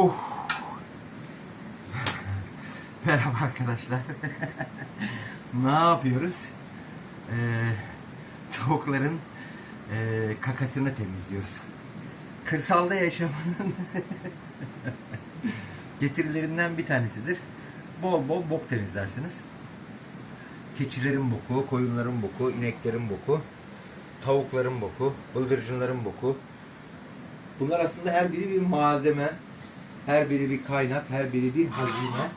Oh. Merhaba arkadaşlar. ne yapıyoruz? Ee, tavukların ee, kakasını temizliyoruz. Kırsalda yaşamanın getirilerinden bir tanesidir. Bol bol bok temizlersiniz. Keçilerin boku, koyunların boku, ineklerin boku, tavukların boku, bıldırcınların boku. Bunlar aslında her biri bir malzeme, her biri bir kaynak, her biri bir hazine.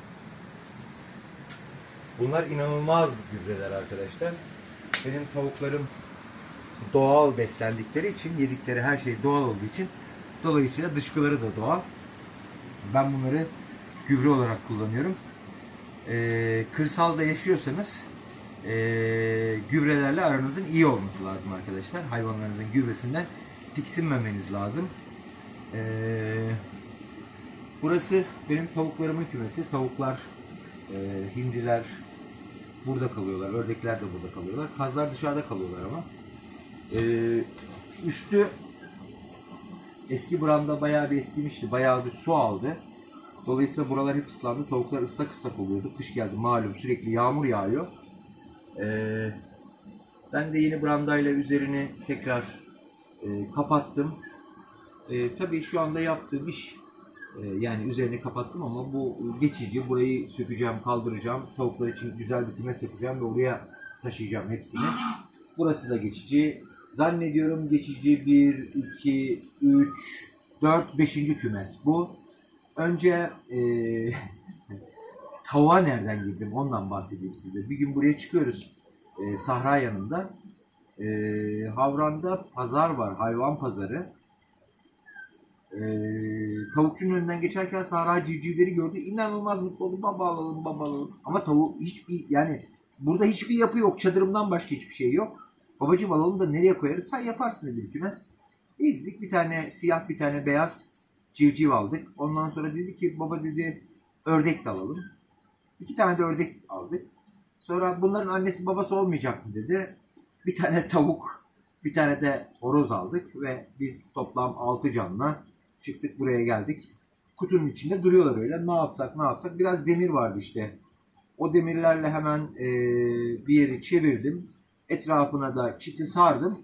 Bunlar inanılmaz gübreler arkadaşlar. Benim tavuklarım doğal beslendikleri için, yedikleri her şey doğal olduğu için dolayısıyla dışkıları da doğal. Ben bunları gübre olarak kullanıyorum. Ee, kırsalda yaşıyorsanız ee, gübrelerle aranızın iyi olması lazım arkadaşlar. Hayvanlarınızın gübresinden tiksinmemeniz lazım. Ee, burası benim tavuklarımın kümesi. Tavuklar, e, hindiler burada kalıyorlar. Ördekler de burada kalıyorlar. Kazlar dışarıda kalıyorlar ama. Ee, üstü eski branda bayağı bir eskimişti. Bayağı bir su aldı. Dolayısıyla buralar hep ıslandı. Tavuklar ıslak ıslak oluyordu. Kış geldi malum sürekli yağmur yağıyor. Ee, ben de yeni brandayla üzerini tekrar e, kapattım. E, tabii şu anda yaptığım iş e, yani üzerini kapattım ama bu geçici. Burayı sökeceğim, kaldıracağım. Tavuklar için güzel bir kümes yapacağım ve oraya taşıyacağım hepsini. Burası da geçici. Zannediyorum geçici 1, 2, 3, 4, 5. kümes bu. Önce e, tavuğa nereden girdim ondan bahsedeyim size. Bir gün buraya çıkıyoruz e, sahra yanında. E, Havran'da pazar var, hayvan pazarı. E, tavukçunun önünden geçerken Sahra civcivleri gördü. İnanılmaz mutlu oldu. Baba alalım, baba alalım. Ama tavuk hiçbir yani burada hiçbir yapı yok. Çadırımdan başka hiçbir şey yok. Babacım alalım da nereye koyarız? Sen yaparsın dedi bir kümes. Bir tane siyah, bir tane beyaz civciv aldık. Ondan sonra dedi ki baba dedi ördek de alalım. İki tane de ördek aldık. Sonra bunların annesi babası olmayacak mı dedi. Bir tane tavuk, bir tane de horoz aldık ve biz toplam altı canla çıktık buraya geldik. Kutunun içinde duruyorlar öyle. Ne yapsak ne yapsak. Biraz demir vardı işte. O demirlerle hemen e, bir yeri çevirdim. Etrafına da çiti sardım.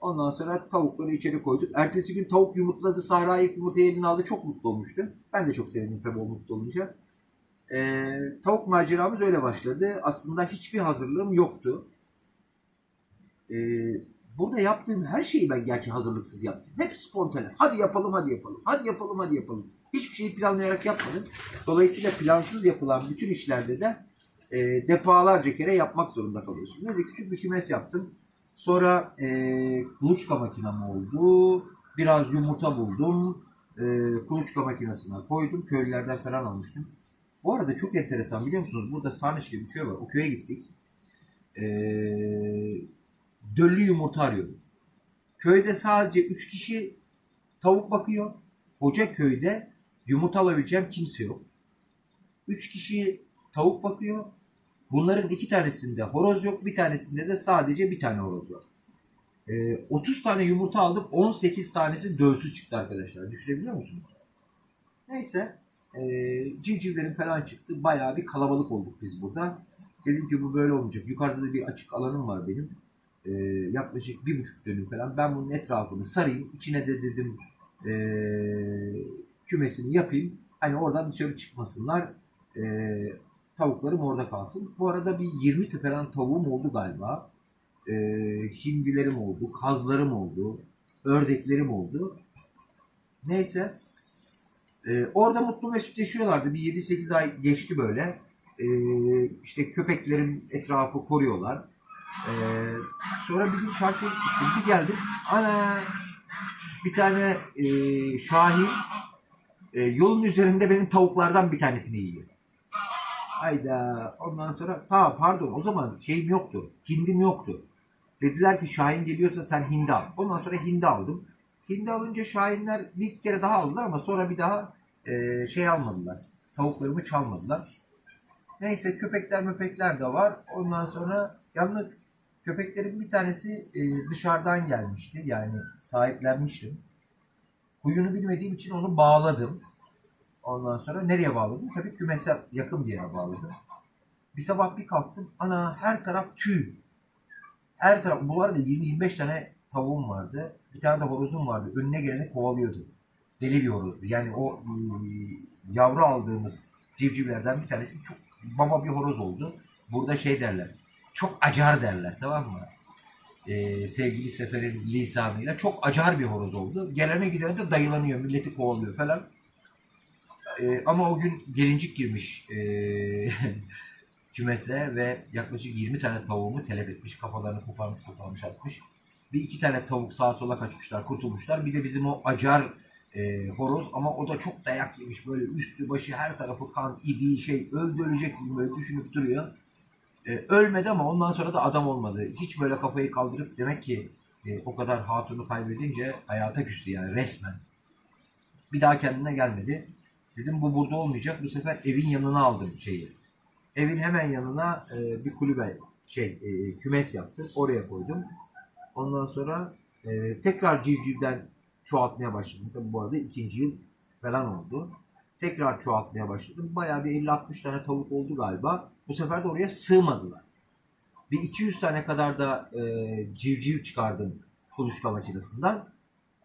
Ondan sonra tavukları içeri koyduk. Ertesi gün tavuk yumurtladı. Sahra ilk yumurtayı eline aldı. Çok mutlu olmuştu. Ben de çok sevindim tabii o mutlu olunca. Ee, tavuk maceramız öyle başladı. Aslında hiçbir hazırlığım yoktu. Ee, burada yaptığım her şeyi ben gerçi hazırlıksız yaptım. Hep spontane. Hadi yapalım, hadi yapalım. Hadi yapalım, hadi yapalım. Hiçbir şeyi planlayarak yapmadım. Dolayısıyla plansız yapılan bütün işlerde de e, defalarca kere yapmak zorunda kalıyorsun. Ne de küçük bir kümes yaptım. Sonra e, kuluçka makinem oldu. Biraz yumurta buldum. E, kuluçka makinesine koydum. Köylülerden falan almıştım. Bu arada çok enteresan biliyor musunuz? Burada Sarnıç diye bir köy var. O köye gittik. E, döllü yumurta arıyordum. Köyde sadece 3 kişi tavuk bakıyor. Koca köyde yumurta alabileceğim kimse yok. 3 kişi tavuk bakıyor. Bunların iki tanesinde horoz yok, bir tanesinde de sadece bir tane horoz var. Ee, 30 tane yumurta aldım, 18 tanesi dölsüz çıktı arkadaşlar. Düşünebiliyor musunuz? Neyse, ee, civcivlerin falan çıktı. Bayağı bir kalabalık olduk biz burada. Dedim ki bu böyle olmayacak. Yukarıda da bir açık alanım var benim. Ee, yaklaşık bir buçuk dönüm falan. Ben bunun etrafını sarayım. İçine de dedim ee, kümesini yapayım. Hani oradan dışarı çıkmasınlar. Ee, tavuklarım orada kalsın. Bu arada bir 20 falan tavuğum oldu galiba. Ee, hindilerim oldu, kazlarım oldu, ördeklerim oldu. Neyse. Ee, orada mutlu mesut yaşıyorlardı. Bir 7-8 ay geçti böyle. Ee, işte köpeklerim etrafı koruyorlar. Ee, sonra bir gün çarşıya gitmiştim. Bir geldim. Ana bir tane e, Şahin e, yolun üzerinde benim tavuklardan bir tanesini yiyor. Hayda. Ondan sonra ta pardon o zaman şeyim yoktu. Hindim yoktu. Dediler ki Şahin geliyorsa sen hindi al. Ondan sonra hindi aldım. Hindi alınca Şahinler bir iki kere daha aldılar ama sonra bir daha e, şey almadılar. Tavuklarımı çalmadılar. Neyse köpekler möpekler de var. Ondan sonra yalnız köpeklerin bir tanesi e, dışarıdan gelmişti. Yani sahiplenmiştim. Huyunu bilmediğim için onu bağladım. Ondan sonra nereye bağladım? Tabii kümese yakın bir yere bağladım. Bir sabah bir kalktım. Ana her taraf tüy. Her taraf. Bu arada 20-25 tane tavuğum vardı. Bir tane de horozum vardı. Önüne geleni kovalıyordu. Deli bir horozdu. Yani o e, yavru aldığımız civcivlerden bir tanesi çok baba bir horoz oldu. Burada şey derler. Çok acar derler tamam mı? Ee, sevgili Sefer'in lisanıyla çok acar bir horoz oldu. Gelene gidene de dayılanıyor. Milleti kovalıyor falan. Ee, ama o gün gelincik girmiş ee, kümese ve yaklaşık 20 tane tavuğumu telef etmiş. Kafalarını koparmış koparmış atmış. Bir iki tane tavuk sağa sola kaçmışlar kurtulmuşlar. Bir de bizim o acar e, horoz ama o da çok dayak yemiş. Böyle üstü başı her tarafı kan, ibi şey öldü ölecek gibi böyle düşünüp duruyor. E, ölmedi ama ondan sonra da adam olmadı. Hiç böyle kafayı kaldırıp demek ki e, o kadar hatunu kaybedince hayata küstü yani resmen. Bir daha kendine gelmedi. Dedim bu burada olmayacak. Bu sefer evin yanına aldım şeyi. Evin hemen yanına e, bir kulübe şey e, kümes yaptım. Oraya koydum. Ondan sonra e, tekrar civcivden çoğaltmaya başladım. Tabii bu arada ikinci yıl falan oldu. Tekrar çoğaltmaya başladım. Bayağı bir 50-60 tane tavuk oldu galiba. Bu sefer de oraya sığmadılar. Bir 200 tane kadar da e, civciv çıkardım kuluçka makinesinden.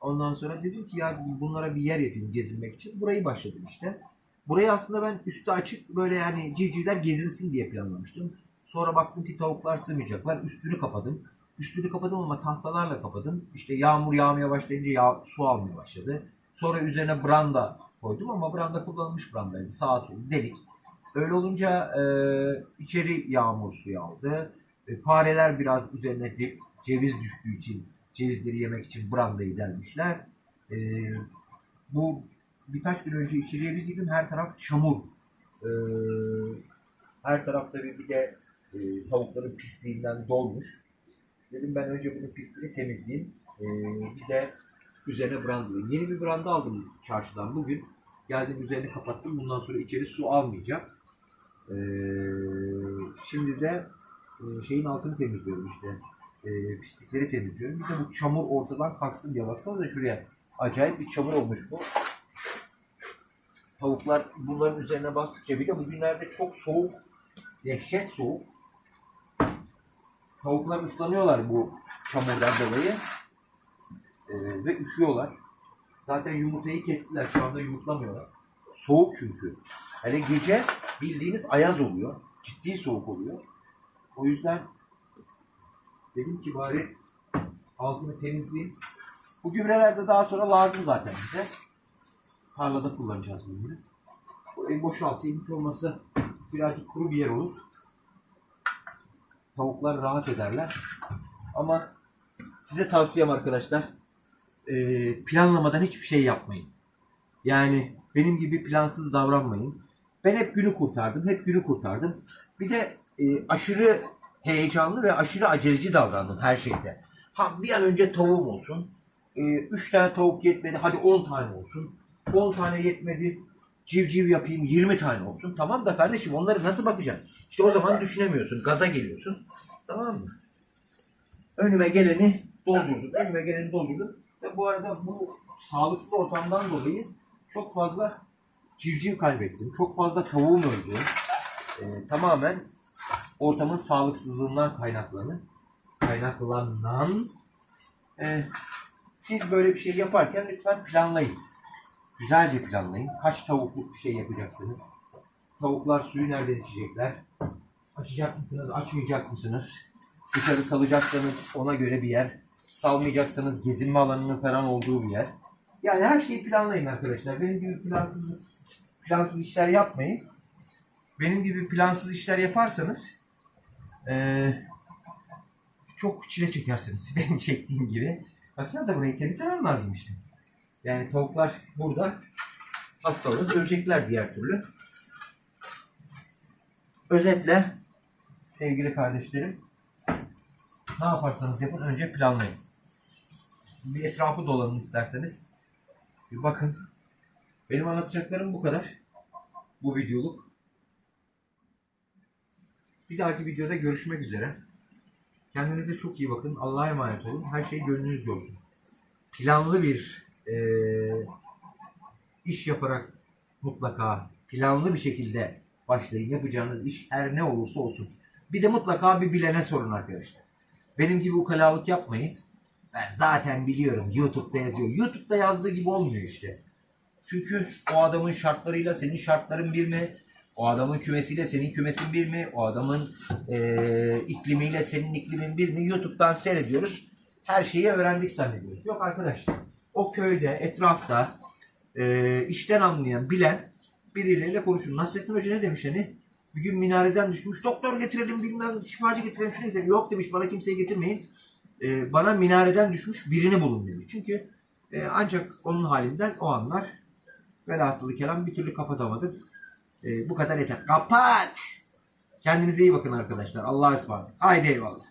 Ondan sonra dedim ki ya bunlara bir yer yapayım gezinmek için. Burayı başladım işte. Burayı aslında ben üstü açık böyle hani civcivler gezinsin diye planlamıştım. Sonra baktım ki tavuklar sığmayacaklar. Üstünü kapadım. Üstünü kapadım ama tahtalarla kapadım. İşte yağmur yağmaya başlayınca yağ, su almaya başladı. Sonra üzerine branda koydum ama branda kullanılmış brandaydı. Sola delik. Öyle olunca e, içeri yağmur suyu aldı. E, fareler biraz üzerine ce- ceviz düştüğü için cevizleri yemek için brandayı delmişler. E, bu birkaç gün önce içeriye bir girdim her taraf çamur. E, her tarafta bir, bir de e, tavukların pisliğinden dolmuş. Dedim ben önce bunun pisliğini temizleyeyim. E, bir de üzerine brandalayayım. Yeni bir branda aldım çarşıdan bugün. Geldim üzerini kapattım. Bundan sonra içeri su almayacak. Ee, şimdi de e, şeyin altını temizliyorum işte. Ee, pislikleri temizliyorum. Bir de bu çamur ortadan kalksın diye. Baksana da şuraya. Acayip bir çamur olmuş bu. Tavuklar bunların üzerine bastıkça bir de bugünlerde çok soğuk. Dehşet soğuk. Tavuklar ıslanıyorlar bu çamurdan dolayı. Ee, ve üşüyorlar. Zaten yumurtayı kestiler. Şu anda yumurtlamıyorlar. Soğuk çünkü. Hele gece bildiğiniz ayaz oluyor. Ciddi soğuk oluyor. O yüzden dedim ki bari altını temizleyeyim. Bu gübreler de daha sonra lazım zaten bize. Tarlada kullanacağız bunları. Burayı boşaltayım. Hiç olmazsa birazcık kuru bir yer olur. Tavuklar rahat ederler. Ama size tavsiyem arkadaşlar planlamadan hiçbir şey yapmayın. Yani benim gibi plansız davranmayın. Ben hep günü kurtardım, hep günü kurtardım. Bir de e, aşırı heyecanlı ve aşırı aceleci davrandım her şeyde. Ha bir an önce tavuğum olsun. 3 tane tavuk yetmedi, hadi 10 tane olsun. 10 tane yetmedi, civciv yapayım 20 tane olsun. Tamam da kardeşim onları nasıl bakacaksın? İşte o zaman düşünemiyorsun, gaza geliyorsun. Tamam mı? Önüme geleni doldurdum, önüme geleni doldurdum. Ve bu arada bu sağlıksız ortamdan dolayı çok fazla civciv kaybettim. Çok fazla tavuğum öldü. Ee, tamamen ortamın sağlıksızlığından kaynaklanı. Kaynaklanan. Ee, siz böyle bir şey yaparken lütfen planlayın. Güzelce planlayın. Kaç tavukluk bir şey yapacaksınız? Tavuklar suyu nereden içecekler? Açacak mısınız, açmayacak mısınız? Dışarı salacaksanız ona göre bir yer salmayacaksanız gezinme alanının falan olduğu bir yer. Yani her şeyi planlayın arkadaşlar. Benim gibi plansız plansız işler yapmayın. Benim gibi plansız işler yaparsanız eee, çok çile çekersiniz. Benim çektiğim gibi. Baksanıza burayı temizlemem lazım işte. Yani tavuklar burada hastalanıp ölecekler diğer türlü. Özetle sevgili kardeşlerim ne yaparsanız yapın önce planlayın. Bir etrafı dolanın isterseniz. Bir bakın. Benim anlatacaklarım bu kadar. Bu videoluk. Bir dahaki videoda görüşmek üzere. Kendinize çok iyi bakın. Allah'a emanet olun. Her şey gönlünüzce olsun. Planlı bir eee, iş yaparak mutlaka planlı bir şekilde başlayın. Yapacağınız iş her ne olursa olsun. Bir de mutlaka bir bilene sorun arkadaşlar. Benim gibi ukalalık yapmayın. Ben zaten biliyorum. YouTube'da yazıyor. YouTube'da yazdığı gibi olmuyor işte. Çünkü o adamın şartlarıyla senin şartların bir mi? O adamın kümesiyle senin kümesin bir mi? O adamın eee, iklimiyle senin iklimin bir mi? YouTube'dan seyrediyoruz. Her şeyi öğrendik zannediyoruz. Yok arkadaşlar. O köyde, etrafta eee, işten anlayan, bilen birileriyle konuşun. Nasrettin Hoca ne demiş hani? Bir gün minareden düşmüş. Doktor getirelim bilmem şifacı getirelim. Yok demiş bana kimseyi getirmeyin. Eee, bana minareden düşmüş birini bulun demiş. Çünkü eee, ancak onun halinden o anlar velhasılı kelam bir türlü kapatamadım. Ee, bu kadar yeter. Kapat! Kendinize iyi bakın arkadaşlar. Allah'a ısmarladık. Haydi eyvallah.